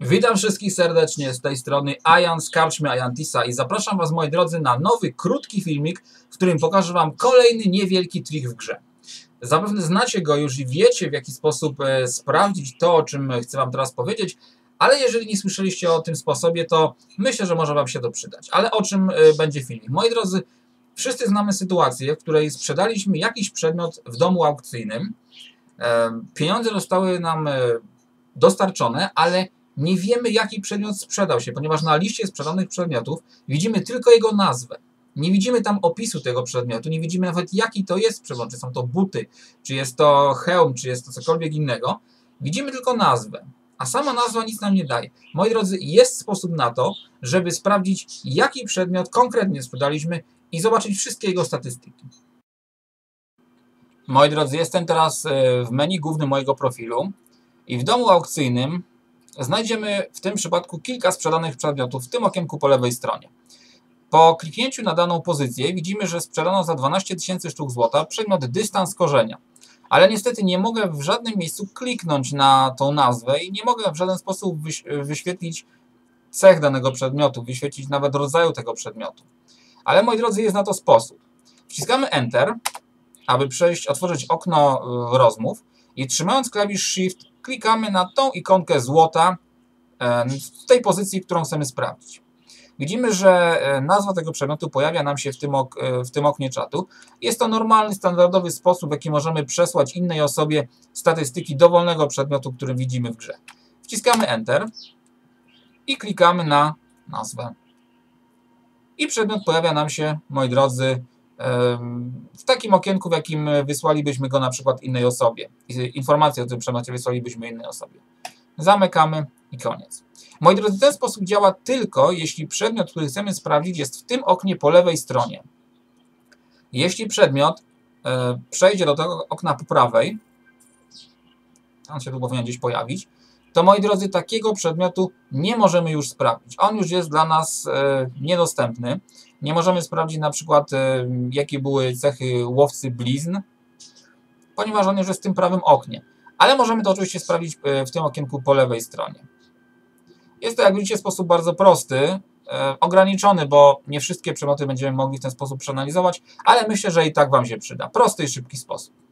Witam wszystkich serdecznie z tej strony Ajan z Karczmy Ajantisa i zapraszam Was moi drodzy na nowy, krótki filmik, w którym pokażę Wam kolejny niewielki trik w grze. Zapewne znacie go już i wiecie w jaki sposób e, sprawdzić to, o czym chcę Wam teraz powiedzieć, ale jeżeli nie słyszeliście o tym sposobie, to myślę, że może Wam się to przydać. Ale o czym e, będzie filmik? Moi drodzy, wszyscy znamy sytuację, w której sprzedaliśmy jakiś przedmiot w domu aukcyjnym, e, pieniądze zostały nam e, dostarczone, ale nie wiemy jaki przedmiot sprzedał się, ponieważ na liście sprzedanych przedmiotów widzimy tylko jego nazwę. Nie widzimy tam opisu tego przedmiotu, nie widzimy nawet jaki to jest przedmiot, czy są to buty, czy jest to hełm, czy jest to cokolwiek innego. Widzimy tylko nazwę, a sama nazwa nic nam nie daje. Moi drodzy, jest sposób na to, żeby sprawdzić jaki przedmiot konkretnie sprzedaliśmy i zobaczyć wszystkie jego statystyki. Moi drodzy, jestem teraz e, w menu głównym mojego profilu i w domu aukcyjnym znajdziemy w tym przypadku kilka sprzedanych przedmiotów w tym okienku po lewej stronie. Po kliknięciu na daną pozycję widzimy, że sprzedano za 12 tysięcy sztuk złota przedmiot dystans korzenia. Ale niestety nie mogę w żadnym miejscu kliknąć na tą nazwę i nie mogę w żaden sposób wyś wyświetlić cech danego przedmiotu, wyświetlić nawet rodzaju tego przedmiotu. Ale moi drodzy, jest na to sposób. Wciskamy Enter, aby przejść, otworzyć okno y, rozmów i trzymając klawisz Shift klikamy na tą ikonkę złota e, w tej pozycji, którą chcemy sprawdzić. Widzimy, że e, nazwa tego przedmiotu pojawia nam się w tym, ok e, w tym oknie czatu. Jest to normalny, standardowy sposób, w jaki możemy przesłać innej osobie statystyki dowolnego przedmiotu, który widzimy w grze. Wciskamy Enter i klikamy na nazwę. I przedmiot pojawia nam się, moi drodzy, w takim okienku, w jakim wysłalibyśmy go na przykład innej osobie. Informację o tym przedmiocie wysłalibyśmy innej osobie. Zamykamy i koniec. Moi drodzy, ten sposób działa tylko, jeśli przedmiot, który chcemy sprawdzić, jest w tym oknie po lewej stronie. Jeśli przedmiot e, przejdzie do tego okna po prawej, on się tu powinien gdzieś pojawić, to moi drodzy, takiego przedmiotu nie możemy już sprawdzić. On już jest dla nas e, niedostępny. Nie możemy sprawdzić na przykład, e, jakie były cechy łowcy blizn, ponieważ on już jest w tym prawym oknie. Ale możemy to oczywiście sprawdzić e, w tym okienku po lewej stronie. Jest to, jak widzicie, sposób bardzo prosty, e, ograniczony, bo nie wszystkie przedmioty będziemy mogli w ten sposób przeanalizować, ale myślę, że i tak Wam się przyda. Prosty i szybki sposób.